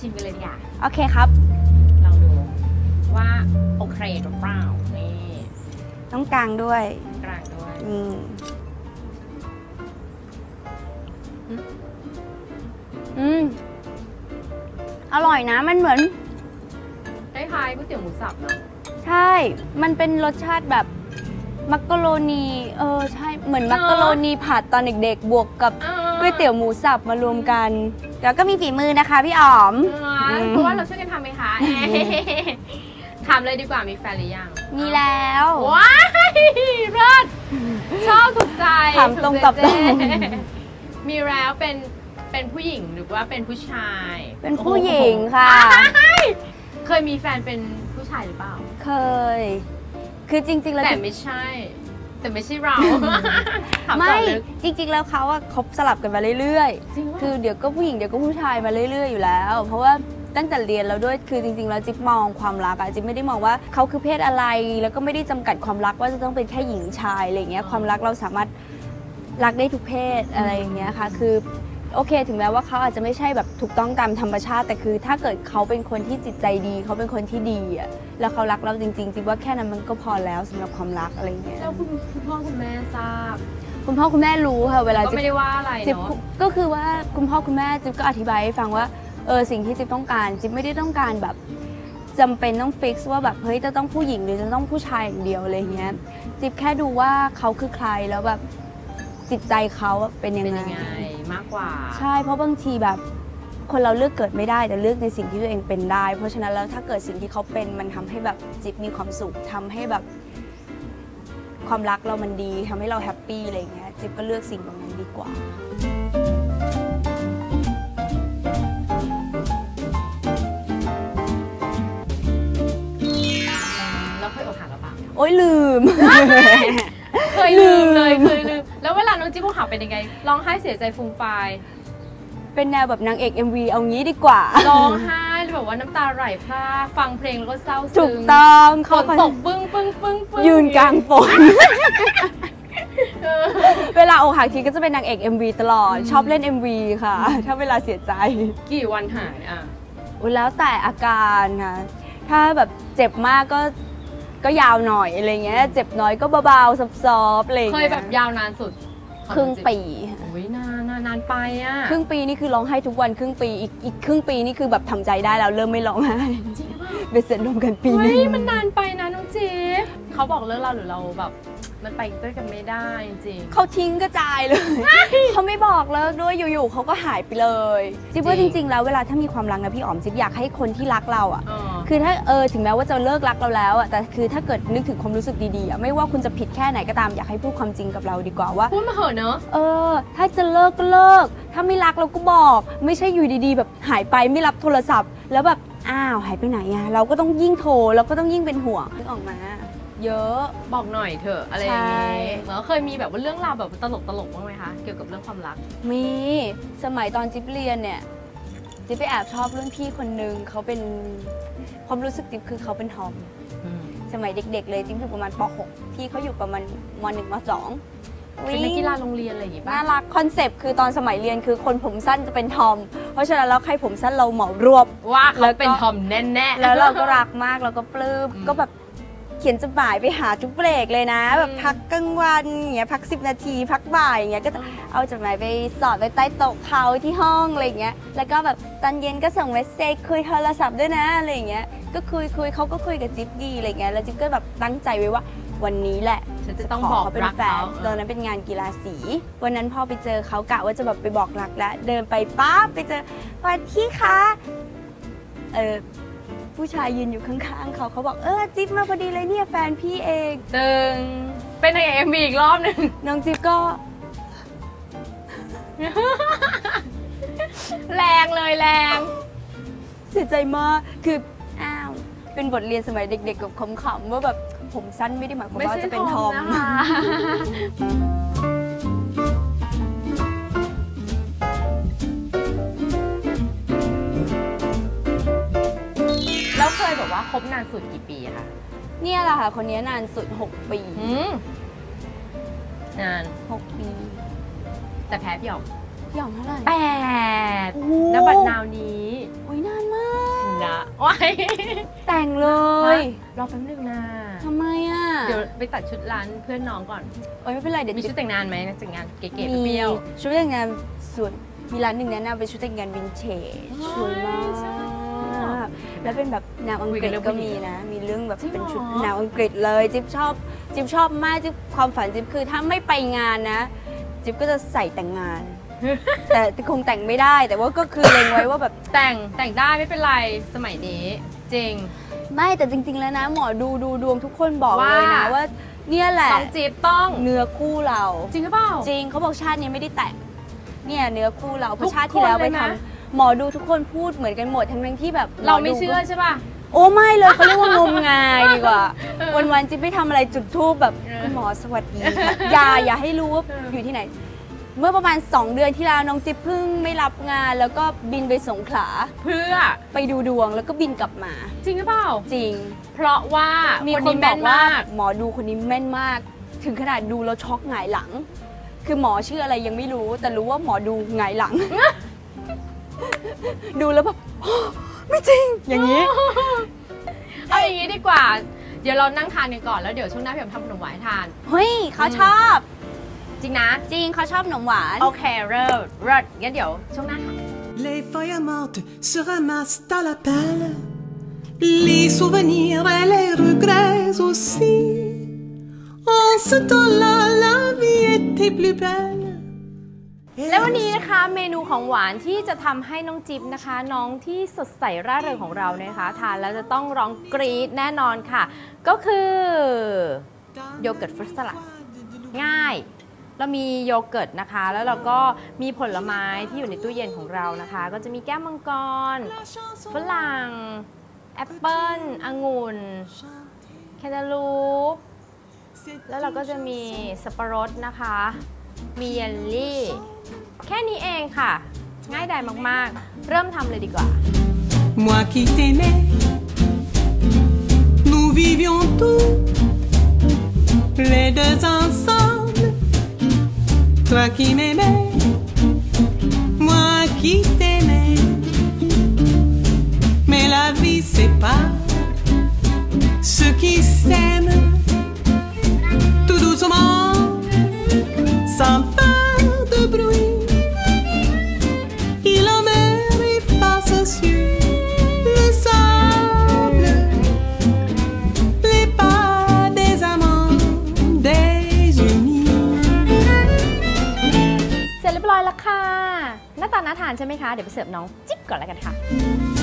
ชิมกันเลยดีกว่าโอเคครับ ลองดูว่าโอเคหรือเปล่า นี่ต้องกลางด้วยกลางด้วยอืมอืมอืม อร่อยนะมันเหมือน คล้ายๆก๋วยเตี๋ยวหมูสับเนาะใช่ มันเป็นรสชาติแบบมักกะโรนี เออ ใช่ เหมือนมักกะโรนีผัดตอนเด็กๆ บวกกับอ่าก๋วยเตี๋ยวหมูสับมารวมกัน แล้วก็มีฝีมือนะคะพี่อ๋อมอ่าอืม เพราะว่าเราช่วยกันทำไหมคะเอ๊ะถามเลยดีกว่ามีแฟนหรือยังมีแล้ว ว้ายเลิศชอบถูกใจถามตรงตอบตรงเจ๊มีแล้วเป็นเป็นผู้หญิงหรือว่าเป็นผู้ชายเป็นผู้หญิงค่ะอ้ายเคยมีแฟนเป็นผู้ชายหรือเปล่า เคย คือจริงๆแล้วแต่ไม่ใช่ แต่ไม่ใช่เราถามไม่ต่อลึกจริง ๆ แล้วเขาอะคบสลับกันมาเรื่อยจริงว่าๆคือเดี๋ยวก็ผู้หญิงเดี๋ยวก็ผู้ชายมาเรื่อย ๆ อยู่แล้ว เพราะว่าตั้งแต่เรียนแล้วด้วยคือจริง ๆ แล้วจิ๊บมองความรักอะจิ๊บไม่ได้มองว่าเขาคือเพศอะไร แล้วก็ไม่ได้จำกัดความรักว่าจะต้องเป็นแค่หญิงชายอะไรอย่างเงี้ยความรักเราสามารถรักได้ทุกเพศอะไรอย่างเงี้ยค่ะคือ โอเค ถึงแม้ว่าเขาอาจจะไม่ใช่แบบถูกต้องตามธรรมชาติ แต่คือ ถ้าเกิดเขาเป็นคนที่จิตใจดี เขาเป็นคนที่ดีอะแล้วเขารักเราจริงๆจิ๊บว่าแค่นั้นมันก็พอแล้วสำหรับความรักอะไรอย่างเงี้ยแล้วคุณคุณพ่อคุณแม่ทราบ คุณพ่อคุณแม่รู้ค่ะเวลาก็จิ๊บไม่ได้ว่าอะไรจิ๊บเนาะก็คือว่าคุณพ่อคุณแม่จิ๊บก็อธิบายให้ฟังว่าเออสิ่งที่จิ๊บต้องการจิ๊บไม่ได้ต้องการแบบจำเป็นต้องฟิกซ์ว่าแบบเฮ้ยจะต้องผู้หญิงหรือจะต้องผู้ชายอย่างเดียวอะไรเงี้ยจิ๊บแค่ดูว่าเขาคือใครแล้วแบบจิตใจเขาอะเป็นยังเป็นไงยังไง มากกว่า ใช่เพราะบางทีแบบคนเราเลือกเกิดไม่ได้แต่เลือกในสิ่งที่ตัวเองเป็นได้ เพราะฉะนั้นแล้วถ้าเกิดสิ่งที่เขาเป็นมันทำให้แบบจิ๊บมีความสุขทำให้แบบ ความรักเรามันดีทำให้เราแฮปปี้อะไรเงี้ยจิ๊บก็เลือกสิ่งตรงนั้นดีกว่าแล้วเคยอกหักหรือเปล่าโอ๊ยลืม เคยลืมเลยเคยลืม แล้วเวลาน้องจิ๊บอกหักเป็นยังไงร้องไห้เสียใจฟูมฟายเป็นแนวแบบนางเอก MV เอางี้ดีกว่า ร้องไห้แบบว่าน้ำตาไหลพรากฟังเพลงแล้วก็เศร้าถูซึ้กงต้องฝเขานตกปึ้งปึ้งปึ้งปึ้งยืนกลางฝนเออเวลาอกหักทีก็จะเป็นนางเอก MV ตลอดอืมชอบเล่น MV ค่ะ ถ้าเวลาเสียใจกี่วันหายอะอุ๊ยแล้วแต่อาการค่ะถ้าแบบเจ็บมากก็ก็ยาวหน่อยอะไรเงี้ย เจ็บน้อยก็เบาๆซอฟๆอะไรเคเงี้ยแบบยาวนานสุด ครึ่งปีโอ้ยนานนานนานไปอะครึ่งปีนี่คือร้องไห้ทุกวันครึ่งปีอีกอีกครึ่งปีนี่คือแบบทำใจได้แล้วเริ่มไม่ร้องไห้จริง ป่ะเป็นเสร็จรวมกันปีหเฮ้นึยงมันนานไปนะน้องจิ๊บเขาบอกเลิกเราหรือเราแบบ มันไปด้วยกันไม่ได้จริง เขาทิ้งกระจายเลย เขาไม่บอกเลิกด้วยอยู่ๆเขาก็หายไปเลยจิ๊บว่าจจริง ริง ๆ แล้วเวลาถ้ามีความรักนะพี่อ๋อมจิ๊บอยากให้คนที่รักเราอะเออ คือถ้าเออถึงแม้ว่าจะเลิกรักเราแล้วอะแต่คือถ้าเกิดนึกถึงความรู้สึกดีๆอะไม่ว่าคุณจะผิดแค่ไหนก็ตามอยากให้พูดความจริงกับเราดีกว่าว่า พูดมาเหอะเนอะ เออ ถ้าจะเลิกก็เลิก ถ้าไม่รักเราก็บอก ไม่ใช่อยู่ดีๆ แบบหายไปไม่รับโทรศัพท์ แล้วแบบ อ้าวหายไปไหนอะเราก็ต้องยิ่งโทรเราก็ต้องยิ่งเป็นห่วงนึกออกมา เยอะ บอกหน่อยเถอะอะไรอย่างใช่งี้เหมือนเคยมีแบบว่าเรื่องราวแบบตลกตลกๆบ้างไหมคะ เกี่ยวกับเรื่องความรัก มีสมัยตอนจิ๊บเรียนเนี่ยจิ๊บไปแอบชอบรุ่นพี่คนนึงเขาเป็นความรู้สึกจิ๊บคือเขาเป็นทอม สมัยเด็ก ๆ เลยจิ๊บอยู่ประมาณป .6 พี่เขาอยู่ประมาณม .1 ม .2 เป็นนักกีฬาโรงเรียนอะไรอย่างงี้ป่ะน่ารักคอนเซปต์คือตอนสมัยเรียนคือคนผมสั้นจะเป็นทอม เพราะฉะนั้นแล้วใครผมสั้นเราเหมารวบ ว่าแล้เขาวก็เป็นทอมแน่ๆแล้วเราก็รักมากเราก็ปลื้มอืมก็แบบเขียนจดหมายไปหาทุกเบรกเลยนะอืมแบบพักกลางวันอย่างเงี้ยพัก 10 นาที พักบ่ายอย่างเงี้ยก็จะเอาจดหมายไปสอดไว้ใต้โต๊ะเขาที่ห้องอะไรอย่างเงี้ยแล้วก็แบบตอนเย็นก็ส่งเมสเซจคุยโทรศัพท์ด้วยนะอะไรอย่างเงี้ยก็คุยคุยเขาก็คุยกับจิ๊บดีอะไรเงี้ยแล้วจิ๊บก็แบบตั้งใจไว้ว่าวันนี้แหละ ฉันจะต้องขบอกเขาเป็นรักแฟเขานตอนนั้นเป็นงานกีฬาสี วันนั้นพอไปเจอเขากะว่าจะแบบไปบอกรักแล้ว เดินไปปั๊บไปเจอสวัสดีค่ะเออผู้ชายยืนอยู่ข้างๆเขาเขาบอกเออจิ๊บมาพอดีเลยเนี่ยแฟนพี่เองตึงเป็นในเอ็มวีอีกรอบหนึ่ง น้องจิ๊บก็ แรงเลยแรง เสียใจมาก คืออ้าว เป็นบทเรียนสมัยเด็กๆกับขำๆว่าแบบผมสั้นไม่ได้หมายความไม่ว่าใช่จะเป็นทอมนะคะแล้วเคยแบบว่าคบนานสุดกี่ปีอะคะเนี่ยแหละค่ะ คนนี้นานสุด 6 ปี อืมนาน 6 ปี แต่แพ้พี่หยอกหยองเท่าไหร่แปดโอ้โห ณบัดนาวนี้ โอ้ยนานมาก นะว้ายแต่งเลยรอแป๊บนึงนะทำไมอะเดี๋ยวไปตัดชุดร้านเพื่อนน้องก่อนโอ้ยไม่เป็นไรเดี๋ยวมีชุจิ๊ดบแต่งงานไหมแต่งงานเก๋ๆมีเปรี้ยวชุดแต่งงานส่วนมีร้านหนึ่งแนะนำเป็นชุดแต่งงานวินเทจโอ้ยสวยมากชอบแล้วเป็นแบบแนวอังคุยกกัฤนษเรื่องก็ผู้หญิมีงนะ มีเรื่องแบบจริงเหรอเป็นชุดแนวอังกฤษเลยจิ๊บชอบจิ๊บชอบมากจิ๊บความฝันจิ๊บคือถ้าไม่ไปงานนะ จิ๊บก็จะใส่แต่งงาน แต่คงแต่งไม่ได้ แต่ว่าก็คือเล็งไว้ว่าแบบ แต่งแต่งได้ไม่เป็นไรสมัยนี้ จริง ไม่แต่จริง ๆ แล้วนะ หมอดูดูดวงทุกคนบอกเลยนะว่าว่า เนี่ยแหละน้องจี๊บต้องเนื้อคู่เรา จริงหรือเปล่า จริงเขาบอกชาตินี้ไม่ได้แต่งเนี่ยเนื้อคู่เราเพทุราะกชาติที่แล้วคนไปเลยทนะำหมอดูทุกคนพูดเหมือนกันหมดทั้งๆที่แบบหเราไม่ดูเชื่อใช่ป่ะโอ้ไม่เลยเขาเรียกว่างมงายดีกว่าเออวันๆจิ๊บไม่ทำอะไรจุดทูบแบบเออคุณหมอสวัสดีค่ะอย่าอย่าให้รู้ว่าเออออยู่ที่ไหน เมื่อประมาณ 2 เดือนที่แล้วน้องจิ๊บเพิ่งไม่รับงาน แล้วก็บินไปสงขลาเพื่อไปดูดวงแล้วก็บินกลับมา จริงหรือเปล่า จริง เพราะว่ามีมีคนคนบแม่อกนว่ามากหมอดูคนนี้แม่นมาก ถึงขนาดดูแล้วช็อกหงายหลัง คือหมอชื่ออะไรยังไม่รู้ แต่รู้ว่าหมอดูหงายหลัง ดูแล้วแบบ ไม่จริง อย่างนี้ เอาอย่างนี้ดีกว่า เดี๋ยวเรานั่งทานกันก่อนแล้วเดี๋ยวช่วงหน้าพี่ผมทำขนมหวานให้ทาน เฮ้ยเขาชอบ จริงนะ จริงเขาชอบขนมหวาน โอเคเริ่มเริ่มงั้นเดี๋ยวช่วงหน้าค่ะ Les feuilles mortes se ramassent à la pelle, les souvenirs et les regrets aussi. En ce temps-là, la vie était plus belle. และวันนี้นะคะเมนูของหวานที่จะทำให้น้องจิ๊บนะคะ น้องที่สดใสร่าเริงของเรานะคะ ทานแล้วจะต้องร้องกรี๊ดแน่นอนค่ะ ก็คือโยเกิร์ตฟรุตสลัดง่าย เรามีโยเกิร์ตนะคะ แล้วเราก็มีผลไม้ที่อยู่ในตู้เย็นของเรานะคะ ก็จะมีแก้วมังกรฝรั่งแอปเปิ้ลองุ่นแคนตาลูปแล้วเราก็จะมีสับปะรดนะคะ มีเยลลี่ แค่นี้เองค่ะ ง่ายดายมากๆ เริ่มทำเลยดีกว่า Moi qui t'aimais, nous vivions tous les deux ensemble. Toi qui m'aimais, moi qui านใช่ไหมคะ เดี๋ยวไปเสิร์ฟน้องจิ๊บก่อนแล้วกันค่ะ